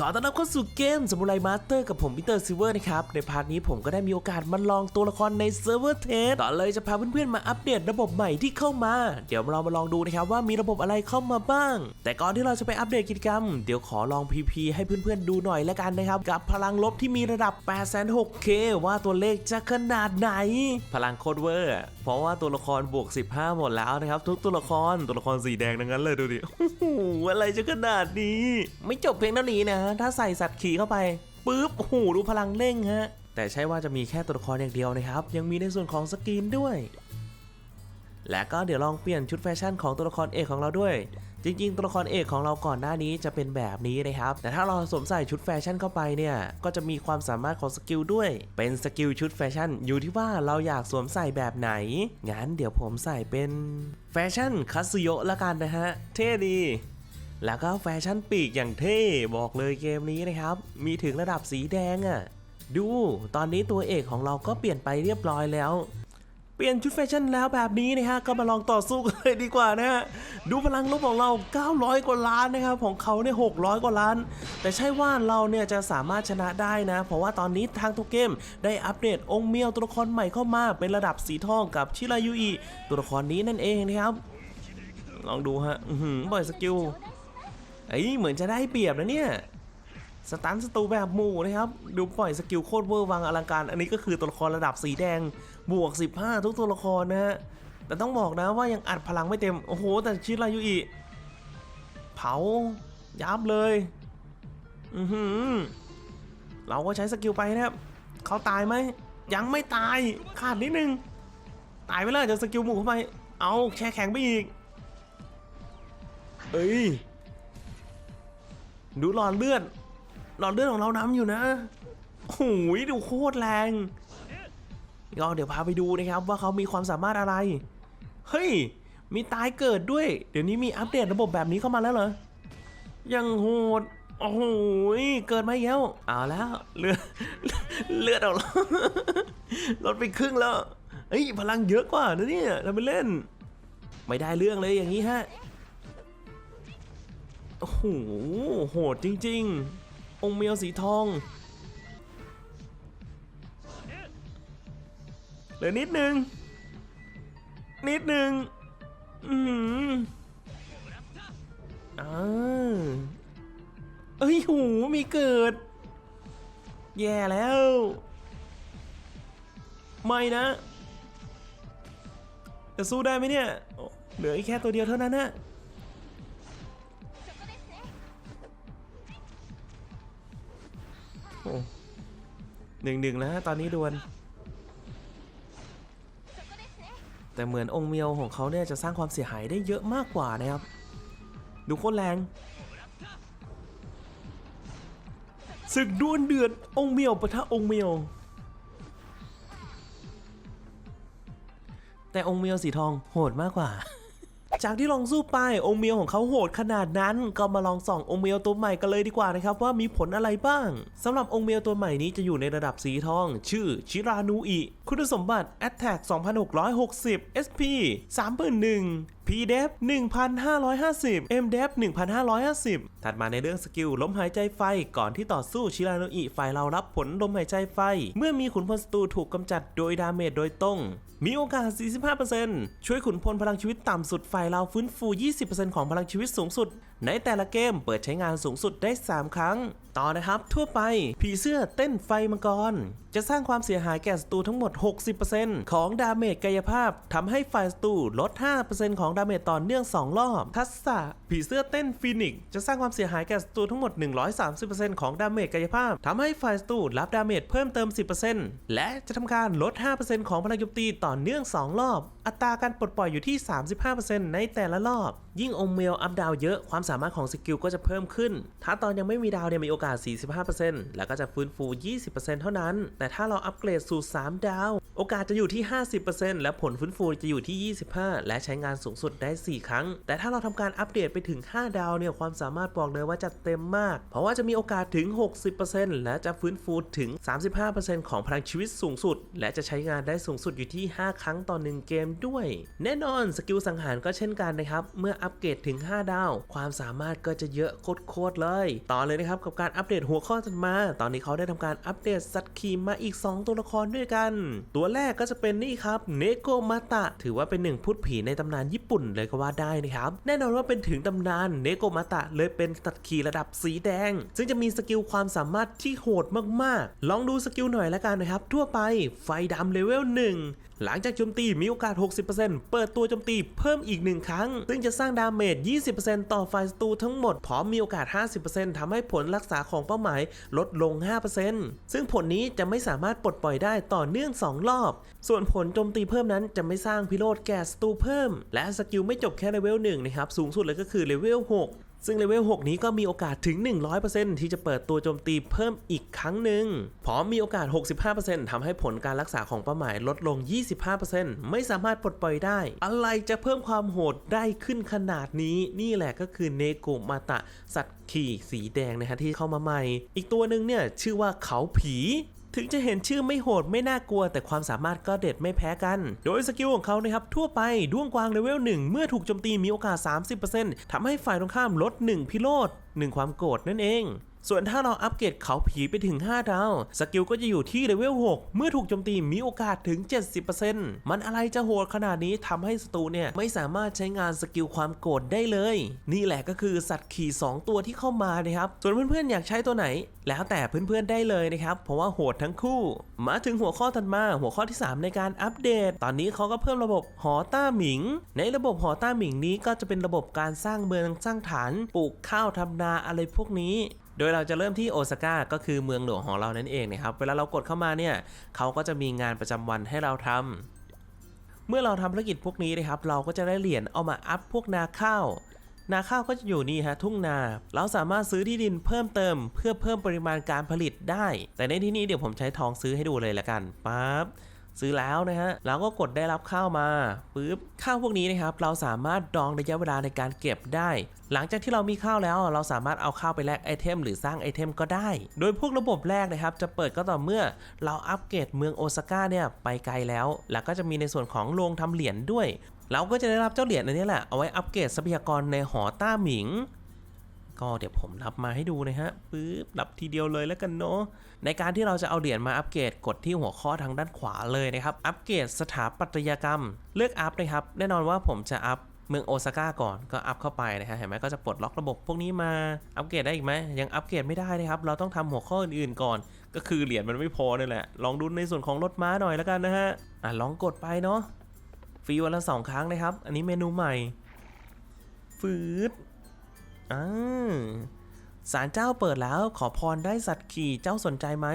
ขอต้อนรับเข้าสู่เกมสมุไรมาสเตอร์กับผมพีเตอร์ซิลเวอร์นะครับ ในพาร์ทนี้ผมก็ได้มีโอกาสมาลองตัวละครในเซิร์ฟเวอร์เทสต่อเลยจะพาเพื่อนๆมาอัปเดตระบบใหม่ที่เข้ามา เดี๋ยวเรามาลองดูนะครับว่ามีระบบอะไรเข้ามาบ้าง แต่ก่อนที่เราจะไปอัปเดตกิจกรรม เดี๋ยวขอลอง PP ให้เพื่อนๆดูหน่อยแล้วกันนะครับ กับพลังลบที่มีระดับ 806K ว่าตัวเลขจะขนาดไหน พลังโคตรเวอร์อะเพราะว่าตัวละครบวก 15 หมดแล้วนะครับทุกตัวละครตัวละครสีแดงทั้งนั้นเลยดูดิโอ้โหอะไรจะขนาดนี้ ไม่จบเพียงเท่านี้นะถ้าใส่สัตว์ขี่เข้าไปปุ๊บโอ้โหดูพลังเร่งฮะ แต่ใช่ว่าจะมีแค่ตัวละครอย่างเดียวนะครับ ยังมีในส่วนของสกินด้วย และก็เดี๋ยวลองเปลี่ยนชุดแฟชั่นของตัวละครเอกของเราด้วย จริง ๆ ตัวละครเอกของเราก่อนหน้านี้จะเป็นแบบนี้นะครับ แต่ถ้าเราสวมใส่ชุดแฟชั่นเข้าไปเนี่ย ก็จะมีความสามารถของสกิลด้วย เป็นสกิลชุดแฟชั่น อยู่ที่ว่าเราอยากสวมใส่แบบไหน งั้นเดี๋ยวผมใส่เป็นแฟชั่นคัสโยะละกันนะฮะ เท่ดี แล้วก็แฟชั่นปีกอย่างเท่บอกเลยเกมนี้นะครับ มีถึงระดับสีแดงอะ่ะ ดูตอนนี้ตัวเอกของเราก็เปลี่ยนไปเรียบร้อยแล้ว เปลี่ยนชุดแฟชั่นแล้วแบบนี้นะฮะก็มาลองต่อสู้กันเลยดีกว่านะฮะดูพลังลบของเรา 900 กว่าล้านนะครับของเขาเนี่ย600 กว่าล้าน แต่ใช่ว่าเราเนี่ยจะสามารถชนะได้นะ เพราะว่าตอนนี้ทางทุกเกมได้อัปเดตองค์เมียวตัวละครใหม่เข้ามาเป็นระดับสีทองกับชิรายุอิตัวละครนี้นั่นเองนะครับลองดูฮะบ่อยสกิล เอ้ยเหมือนจะได้เปรียบนะเนี่ยสตันสตูแบบหมู่นะครับ ดูปล่อยสกิลโคตรเวอร์วังอลังการ อันนี้ก็คือตัวละครระดับสีแดง บวก 15 ทุกตัวละครนะฮะ แต่ต้องบอกนะว่ายังอัดพลังไม่เต็ม โอ้โห แต่ชิรายุอิเผา ยับเลย อือหือ เราก็ใช้สกิลไปนะครับ เขาตายไหม ยังไม่ตาย ขาดนิดนึง ตายไปแล้วจะสกิลหมู่เข้าไป เอาแช่แข็งไปอีก เอ้ย ดูหลอดเลือด หลอดเลือดของเราน้ำอยู่นะโอ้ยดูโคตรแรงก็เดี๋ยวพาไปดูนะครับว่าเขามีความสามารถอะไร เฮ้ย มีตายเกิดด้วย เดี๋ยวนี้มีอัปเดตระบบแบบนี้เข้ามาแล้วเหรอ ยังโหด โอ้โหยเกิดมาอีกแล้วเอาแล้วเลือดเลือดออกแล้วลดไปครึ่งแล้วเฮ้ยพลังเยอะกว่านะเนี่ยทำไปเล่น ไม่ได้เรื่องเลยอย่างนี้ฮะ โหโหดจริง ๆ องค์เมียวสีทองเหลือนิดนึง นิดนึง อืออ่าเอ้ยหูมีเกิด แย่แล้ว ไม่นะ จะสู้ได้ไหมเนี่ย เหลืออีกแค่ตัวเดียวเท่านั้นนะ หนึ่งหนึ่งแล้วตอนนี้ดวลแต่เหมือนองค์เมียวของเขาเนี่ยจะสร้างความเสียหายได้เยอะมากกว่านะครับ ดูโคตรแรงศึกดวลเดือดองค์เมียวปะทะองค์เมียว แต่องค์เมียวสีทองโหดมากกว่า จากที่ลองสู้ไปองเมียวของเขาโหดขนาดนั้น ก็มาลองส่ององเมียวตัวใหม่กันเลยดีกว่านะครับว่ามีผลอะไรบ้างสำหรับองเมียวตัวใหม่นี้จะอยู่ในระดับสีทอง ชื่อชิรานูอิคุณสมบัติ Attack 2660 SP 30,001 PDEF 1,550 MDEF 1,550 ถัดมาในเรื่องสกิลลมหายใจไฟก่อนที่ต่อสู้ชิราโนอิฝ่ายเรารับผลลมหายใจไฟ เมื่อมีขุนพลศัตรูถูกกำจัดโดยดาเมจโดยตรง มีโอกาส 45%ช่วยขุนพลพลังชีวิตต่ำสุดฝ่ายเราฟื้นฟู 20%ของพลังชีวิตสูงสุด ในแต่ละเกมเปิดใช้งานสูงสุดได้ 3 ครั้ง ต่อนะครับทั่วไปผีเสื้อเต้นไฟมังกร จะสร้างความเสียหายแก่ศัตรูทั้งหมด 60%ของดาเมจกายภาพทำให้ฝ่ายศัตรูลด 5%ของดาเมจต่อเนื่อง 2 รอบ ทักษะผีเสื้อเต้นฟีนิกจะสร้างความเสียหายแก่ศัตรูทั้งหมด 130%ของดาเมจกายภาพทำให้ฝ่ายศัตรูรับดาเมจเพิ่มเติม 10%และจะทำการลด 5%ของพลังโจมตีต่อเนื่อง 2 รอบ อัตราการปลดปล่อยอยู่ที่ 35%ในแต่ละรอบ ยิ่งองเมลอัพดาวเยอะความสามารถของสกิลก็จะเพิ่มขึ้น ถ้าตอนยังไม่มีดาวเนี่ยมีโอกาส 45%แล้วก็จะฟื้นฟู 20%เท่านั้น แต่ถ้าเราอัปเกรดสู่ 3 ดาว โอกาสจะอยู่ที่ 50%และผลฟื้นฟูจะอยู่ที่ 25 และใช้งานสูงสุดได้ 4 ครั้ง แต่ถ้าเราทำการอัปเดตไปถึง 5 ดาวเนี่ยความสามารถบอกเลยว่าจะเต็มมาก เพราะว่าจะมีโอกาสถึง 60%และจะฟื้นฟูถึง 35%ของพลังชีวิตสูงสุด และจะใช้งานได้สูงสุดอยู่ที่ 5 ครั้งต่อ 1 เกมด้วย แน่นอนสกิลสังหารก็เช่นกันนะครับ เมื่ออัปเกรดถึง 5 ดาว ความสามารถก็จะเยอะโคตรเลย ต่อเลยนะครับกับการอัปเดตหัวข้อถัดมา ตอนนี้เขาได้ทำการอัปเดตสัตว์ขี่มาอีก 2 ตัวละครด้วยกัน ตัวแรกก็จะเป็นนี่ครับเนโกมาตะถือว่าเป็นหนึ่งพูดผีในตำนานญี่ปุ่นเลยก็ว่าได้นะครับแน่นอนว่าเป็นถึงตำนานเนโกมาตะเลยเป็นสัตว์ขี่ระดับสีแดง ซึ่งจะมีสกิลความสามารถที่โหดมากๆ ลองดูสกิลหน่อยละกันนะครับ ทั่วไปไฟดำเลเวล1 หลังจากโจมตีมีโอกาส 60%เปิดตัวโจมตีเพิ่มอีก 1 ครั้ง ซึ่งจะสร้างดาเมจ 20%ต่อไฟศัตรูทั้งหมด พร้อมมีโอกาส 50%ทำให้ผลรักษาของเป้าหมายลดลง 5%ซึ่งผลนี้จะไม่สามารถปลดปล่อยได้ต่อเนื่อง 2 รอบ ส่วนผลโจมตีเพิ่มนั้นจะไม่สร้างพิโรธแก่ศัตรูเพิ่ม และสกิลไม่จบแค่เลเวล1นะครับ สูงสุดเลยก็คือเลเวล6 ซึ่งเลเวล 6 นี้ก็มีโอกาสถึง 100%ที่จะเปิดตัวโจมตีเพิ่มอีกครั้งหนึ่ง พร้อมมีโอกาส 65%ทำให้ผลการรักษาของเป้าหมายลดลง 25%ไม่สามารถปลดปล่อยได้ อะไรจะเพิ่มความโหดได้ขึ้นขนาดนี้ นี่แหละก็คือเนโกมาตะสัตว์ขี่สีแดงนะฮะที่เข้ามาใหม่ อีกตัวหนึ่งเนี่ยชื่อว่าเขาผี ถึงจะเห็นชื่อไม่โหดไม่น่ากลัว แต่ความสามารถก็เด็ดไม่แพ้กัน โดยสกิลของเขานะครับทั่วไปด้วงกวางเลเวล1เมื่อถูกโจมตีมีโอกาส 30%ทำให้ฝ่ายตรงข้ามลด 1 พิโรธ1ความโกรธนั่นเอง ส่วนถ้าเราอัปเกรดเขาผีไปถึง 5 ดาว สกิลก็จะอยู่ที่เลเวล 6 เมื่อถูกโจมตีมีโอกาสถึง 70%มันอะไรจะโหดขนาดนี้ทำให้ศัตรูเนี่ยไม่สามารถใช้งานสกิลความโกรธได้เลย นี่แหละก็คือสัตว์ขี่ 2 ตัวที่เข้ามานะครับ ส่วนเพื่อนๆอยากใช้ตัวไหน แล้วแต่เพื่อนๆได้เลยนะครับ เพราะว่าโหดทั้งคู่ มาถึงหัวข้อถัดมาหัวข้อที่ 3 ในการอัปเดต ตอนนี้เขาก็เพิ่มระบบหอต้าหมิง ในระบบหอต้าหมิงนี้ก็จะเป็นระบบการสร้างเมืองสร้างฐานปลูกข้าวทำนาอะไรพวกนี้ โดยเราจะเริ่มที่โอซาก้าก็คือเมืองหลวงของเรานั่นเองนะครับ เวลาเรากดเข้ามาเนี่ยเขาก็จะมีงานประจำวันให้เราทำเมื่อเราทำภารกิจพวกนี้นะครับ เราก็จะได้เหรียญเอามาอัพพวกนาข้าวนาข้าวก็จะอยู่นี่ฮะทุ่งนา เราสามารถซื้อที่ดินเพิ่มเติม เพื่อเพิ่มปริมาณการผลิตได้ แต่ในที่นี้เดี๋ยวผมใช้ทองซื้อให้ดูเลยละกันปั๊บ ซื้อแล้วนะฮะเราก็กดได้รับข้าวมาปึ๊บข้าวพวกนี้นะครับเราสามารถดองระยะเวลาในการเก็บได้ หลังจากที่เรามีข้าวแล้วเราสามารถเอาข้าวไปแลกไอเทมหรือสร้างไอเทมก็ได้ โดยพวกระบบแรกนะครับจะเปิดก็ต่อเมื่อเราอัปเกรดเมืองโอซาก้าเนี่ยไปไกลแล้ว แล้วก็จะมีในส่วนของโรงทำเหรียญด้วย เราก็จะได้รับเจ้าเหรียญอันนี้แหละเอาไว้อัปเกรดทรัพยากรในหอต้าหมิง ก็เดี๋ยวผมรับมาให้ดูนะฮะปึ๊บรับทีเดียวเลยแล้วกันเนาะในการที่เราจะเอาเหรียญมาอัปเกรดกดที่หัวข้อทางด้านขวาเลยนะครับ อัปเกรดสถาปัตยกรรม เลือกอัพนะครับ แน่นอนว่าผมจะอัพเมืองโอซาก้าก่อนก็อัพเข้าไปนะฮะเห็นไหมก็จะปลดล็อกระบบพวกนี้มาอัปเกรดได้อีกไหมยังอัปเกรดไม่ได้นะครับ เราต้องทำหัวข้ออื่นๆก่อน ก็คือเหรียญมันไม่พอนี่แหละ ลองดูในส่วนของรถม้าหน่อยแล้วกันนะฮะอะลองกดไปเนาะฟรีวันละสองครั้งนะครับ อันนี้เมนูใหม่ฟืด อ่าศาลเจ้าเปิดแล้วขอพรได้สัตว์ขี่เจ้าสนใจไหม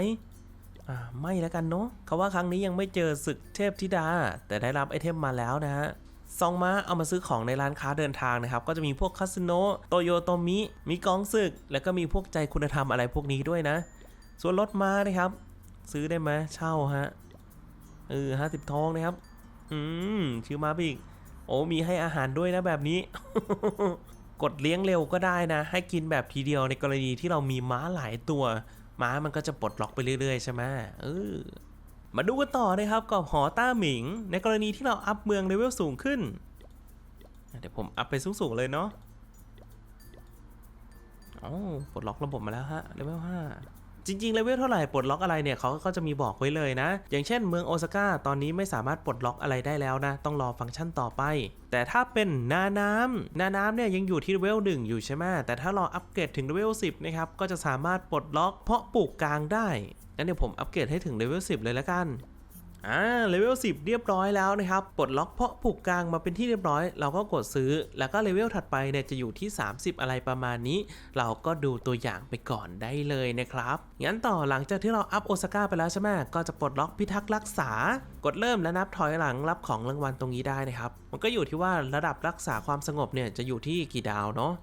อ่าไม่แล้วกันเนาะเขาว่าครั้งนี้ยังไม่เจอศึกเทพธิดา แต่ได้รับไอเทมมาแล้วนะฮะซองม้าเอามาซื้อของในร้านค้าเดินทางนะครับ ก็จะมีพวกคาสิโนโตโยโตมิมีกองศึก แล้วก็มีพวกใจคุณธรรมอะไรพวกนี้ด้วยนะ ส่วนรถม้านะครับ ซื้อได้ไหมเช่าฮะเออห้าสิบทองนะครับ อืมชื่อมาอีก โอ้มีให้อาหารด้วยนะแบบนี้ กดเลี้ยงเร็วก็ได้นะ ให้กินแบบทีเดียวในกรณีที่เรามีม้าหลายตัว ม้ามันก็จะปลดล็อกไปเรื่อยๆใช่ไหมเออมาดูกันต่อนะครับกับหอต้าหมิง ในกรณีที่เราอัพเมืองเลเวลสูงขึ้น เดี๋ยวผมอัพไปสูงๆเลยเนาะอ๋อปลดล็อกระบบมาแล้วฮะเลเวลห้า จริงๆเลเวลเท่าไหร่ปลดล็อกอะไรเนี่ยเขาก็จะมีบอกไว้เลยนะ อย่างเช่นเมืองโอซาก้าตอนนี้ไม่สามารถปลดล็อกอะไรได้แล้วนะ ต้องรอฟังก์ชันต่อไป แต่ถ้าเป็นนาน้ำนาน้ำเนี่ยยังอยู่ที่เลเวล1อยู่ใช่ไหมแต่ถ้าเราอัปเกรดถึงเลเวล10นะครับก็จะสามารถปลดล็อกเพาะปลูกกลางได้งั้นเดี๋ยวผมอัปเกรดให้ถึงเลเวล10 เลยละกัน อ่าเลเวล10 เรียบร้อยแล้วนะครับปลดล็อกเพาะปลูกกลางมาเป็นที่เรียบร้อย เราก็กดซื้อ แล้วก็เลเวลถัดไปเนี่ยจะอยู่ที่ 30 อะไรประมาณนี้ เราก็ดูตัวอย่างไปก่อนได้เลยนะครับงั้นต่อหลังจากที่เราอัพโอซาก้าไปแล้วใช่ไหมก็จะปลดล็อกพิทักษ์รักษา กดเริ่มและนับถอยหลังรับของรางวัลตรงนี้ได้นะครับ มันก็อยู่ที่ว่าระดับรักษาความสงบเนี่ยจะอยู่ที่กี่ดาวเนาะ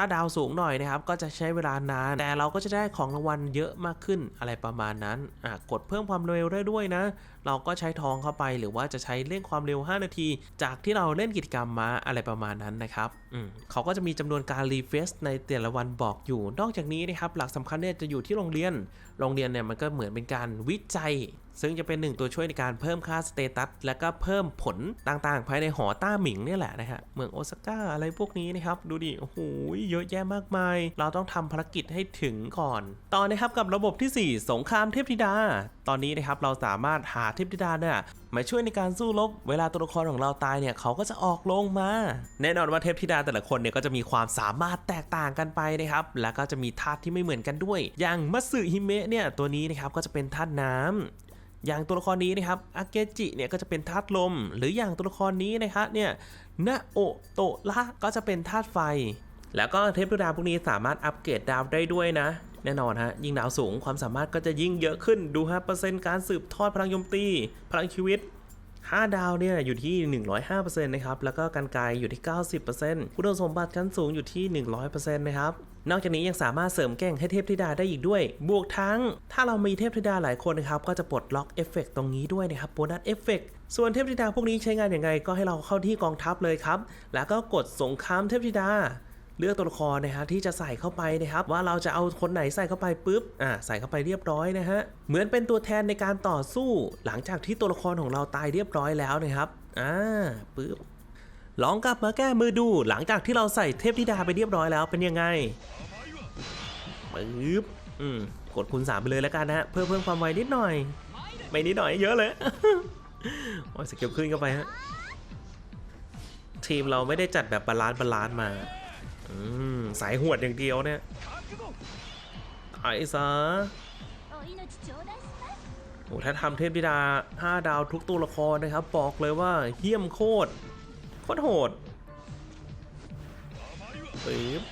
ถ้าดาวสูงหน่อยนะครับก็จะใช้เวลานาน แต่เราก็จะได้ของรางวัลเยอะมากขึ้นอะไรประมาณนั้นอะกดเพิ่มความเร็วได้ด้วยนะ เราก็ใช้ทองเข้าไป หรือว่าจะใช้เร่งความเร็ว 5 นาที จากที่เราเล่นกิจกรรมมาอะไรประมาณนั้นนะครับเขาก็จะมีจำนวนการรีเฟซในแต่ละวันบอกอยู่ นอกจากนี้นะครับหลักสำคัญเนี่ยจะอยู่ที่โรงเรียน โรงเรียนเนี่ยมันก็เหมือนเป็นการวิจัย ซึ่งจะเป็นหนึ่งตัวช่วยในการเพิ่มค่าสเตตัสและก็เพิ่มผลต่างๆ ภายในหอต้าหมิงนี่แหละนะฮะเมืองโอซาก้าอะไรพวกนี้นะครับดูดิโอ้โหเยอะแยะมากมาย เราต้องทำภารกิจให้ถึงก่อนตอนนะครับกับระบบทีสี่ 4 สงครามเทพธิดา ตอนนี้นะครับเราสามารถหาเทพธิดาเนี่ยมาช่วยในการสู้รบเวลาตัวละครของเราตายเนี่ยเขาก็จะออกลงมา แน่นอนว่าเทพธิดาแต่ละคนเนี่ยก็จะมีความสามารถแตกต่างกันไปนะครับแล้วก็จะมีธาตุที่ไม่เหมือนกันด้วย อย่างมัตสึฮิเมะเนี่ยตัวนี้นะครับก็จะเป็นธาตุน้ำอย่างตัวละครนี้นะครับอาเกจิเนี่ยก็จะเป็นธาตุลม หรืออย่างตัวละครนี้นะครับเนี่ยนาโอโตะละก็จะเป็นธาตุไฟ แล้วก็เทพธิดาพวกนี้สามารถอัปเกรดดาวได้ด้วยนะ แน่นอนฮะ ยิ่งดาวสูงความสามารถก็จะยิ่งเยอะขึ้นดูฮะเปอร์เซ็นต์การสืบทอดพลังโจมตี พลังชีวิต 5 ดาวเนี่ยอยู่ที่ 105%นะครับ แล้วก็การไกลอยู่ที่ 90%คุณสมบัติชั้นสูงอยู่ที่ 100%นะครับนอกจากนี้ยังสามารถเสริมแกล้งให้เทพธิดาได้อีกด้วย บวกทั้ง ถ้าเรามีเทพธิดาหลายคนนะครับ ก็จะปลดล็อกเอฟเฟกตรงนี้ด้วยนะครับโบนัสเอฟเฟกส่วนเทพธิดาพวกนี้ใช้งานอย่างไรก็ให้เราเข้าที่กองทัพเลยครับ แล้วก็กดสงครามเทพธิดา เลือกตัวละครนะฮะที่จะใส่เข้าไปนะครับว่าเราจะเอาคนไหนใส่เข้าไปปุ๊บอ่าใส่เข้าไปเรียบร้อยนะฮะเหมือนเป็นตัวแทนในการต่อสู้ หลังจากที่ตัวละครของเราตายเรียบร้อยแล้วนะครับอ่าปุ๊บลองกลับมาแก้มือดูหลังจากที่เราใส่เทพธิดาไปเรียบร้อยแล้วเป็นยังไงปุ๊บอืมกดคูณสามไปเลยแล้วกันนะฮะเพื่อเพิ่มความไวนิดหน่อย ไม่นิดหน่อยเยอะเลยโอ้ยสกิลขึ้นเข้าไปฮะทีมเราไม่ได้จัดแบบบาลานซ์บาลานซ์มา สายหวดอย่างเดียวเนี่ยไอ้ซะโอ้ถ้าทำเทพธิดา 5 ดาวทุกตัวละครนะครับ บอกเลยว่าเยี่ยมโคตร โคตรโหดปึ๊บ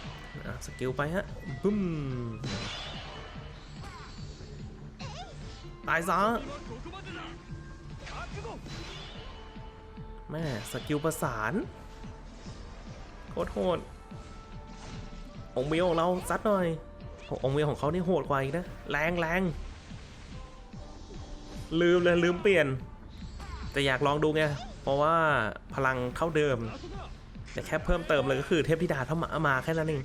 สกิลไปฮะบึ้มตายซะแม่สกิลประสาน โคตรโหด องเมียวของเราซัดหน่อยองเมียวของเขานี่โหดกว่าอีกนะแรงแรงลืมเลยลืมเปลี่ยนจะอยากลองดูไงเพราะว่าพลังเท่าเดิม แต่แค่เพิ่มเติมเลยก็คือเทพธิดาเท่ามามาแค่นั้นเอง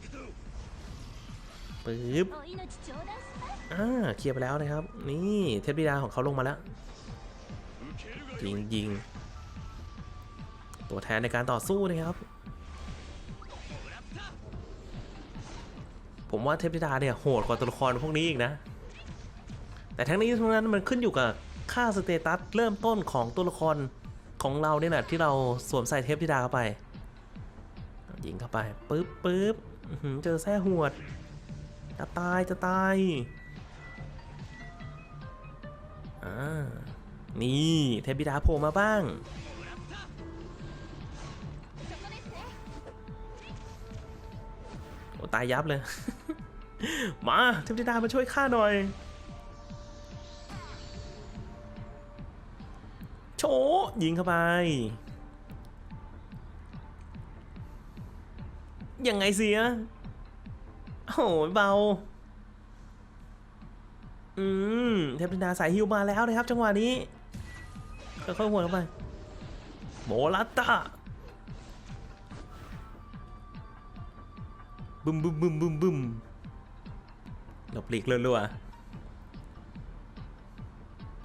ปึ๊บอ่าเคลียร์ไปแล้วนะครับ นี่เทพธิดาของเขาลงมาแล้วยิงยิงตัวแทนในการต่อสู้นะครับ ผมว่าเทพธิดาเนี่ยโหดกว่าตัวละครพวกนี้อีกนะ แต่ทั้งนี้ทั้งนั้นมันขึ้นอยู่กับค่าสเตตัสเริ่มต้นของตัวละครของเราเนี่ยแหละที่เราสวมใส่เทพธิดาเข้าไปยิงเข้าไปปึ๊บปึ๊บเจอแส้หวด จะตายจะตายอ่านี่เทพธิดาโผล่มาบ้าง ตายยับเลย มาเทพธิดามาช่วยข้าหน่อย โชว์ยิงเข้าไป ยังไงเสีย โอ้โหเบา อืม เทพธิดาสายฮิวมาแล้วนะครับจังหวะนี้ค่อยๆหัวเข้าไปโมลัตตา บึมบึมบึมบึมบึมหลบหลีกรัวๆ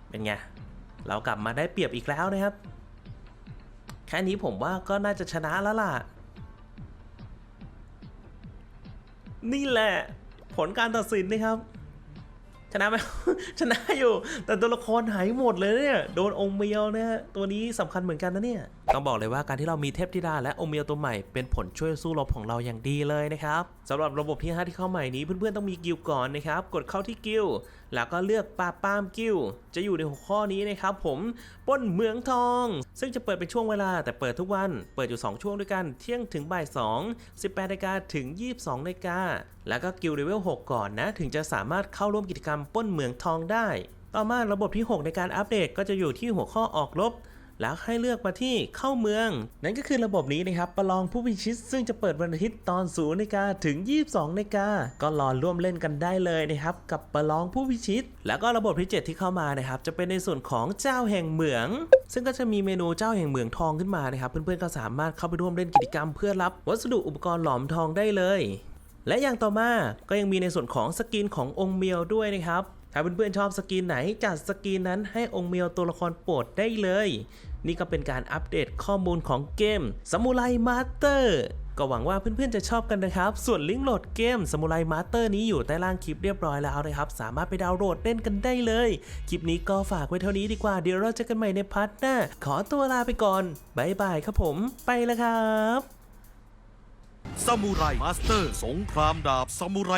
เป็นไง เรากลับมาได้เปรียบอีกแล้วนะครับ แค่นี้ผมว่าก็น่าจะชนะแล้วล่ะ นี่แหละ ผลการตัดสินนะครับ นะไหมชนะอยู่ แต่ตัวละครหายหมดเลยเนี่ยโดนองเมียวเนี่ยตัวนี้สำคัญเหมือนกันนะเนี่ยต้องบอกเลยว่าการที่เรามีเทพธิดาและองเมียวตัวใหม่เป็นผลช่วยสู้รบของเราอย่างดีเลยนะครับสำหรับระบบที่5ที่เข้าใหม่นี้เพื่อนๆต้องมีกิลก่อนนะครับกดเข้าที่กิลแล้วก็เลือกปราบปามกิ้ว จะอยู่ในหัวข้อนี้นะครับผมป้นเมืองทอง ซึ่งจะเปิดเป็นช่วงเวลาแต่เปิดทุกวัน เปิดอยู่ 2 ช่วงด้วยกัน เที่ยงถึงบ่าย 2 18นาฬิกาถึง 22นาฬิกาแล้วก็กิลเลเวล 6 ก่อนนะ ถึงจะสามารถเข้าร่วมกิจกรรมป้นเมืองทองได้ ต่อมาระบบที่ 6 ในการอัปเดตก็จะอยู่ที่หัวข้อออกรบ แล้วให้เลือกมาที่เข้าเมือง นั่นก็คือระบบนี้นะครับประลองผู้พิชิต ซึ่งจะเปิดวันอาทิตย์ตอน0นาฬิกาถึง 22นาฬิกาก็รอร่วมเล่นกันได้เลยนะครับกับประลองผู้พิชิต แล้วก็ระบบที่ 7 ที่เข้ามานะครับจะเป็นในส่วนของเจ้าแห่งเหมือง ซึ่งก็จะมีเมนูเจ้าแห่งเหมืองทองขึ้นมานะครับเพื่อนๆก็สามารถเข้าไปร่วมเล่นกิจกรรมเพื่อรับวัสดุอุปกรณ์หลอมทองได้เลยและอย่างต่อมาก็ยังมีในส่วนของสกินขององค์เมียวด้วยนะครับ ถ้าเพื่อนๆชอบสกินไหนจัดสกินนั้นให้องค์เมียวตัวละครโปรดได้เลย นี่ก็เป็นการอัปเดตข้อมูลของเกม s a m u r a i Master ก็หวังว่าเพื่อนๆจะชอบกันนะครับ ส่วนลิงก์โหลดเกม s a m u r a i Master นี้อยู่ใต้ล่างคลิปเรียบร้อยแล้วนะครับ สามารถไปดาวน์โหลดเล่นกันได้เลย คลิปนี้ก็ฝากไว้เท่านี้ดีกว่า เดี๋ยวเราจอกันใหม่ในพาร์ทหน้า ขอตัวลาไปก่อนบายบายครับผม ไปแล้วครับ ซามูไรมาสเตอร์ สงครามดาบซามูไร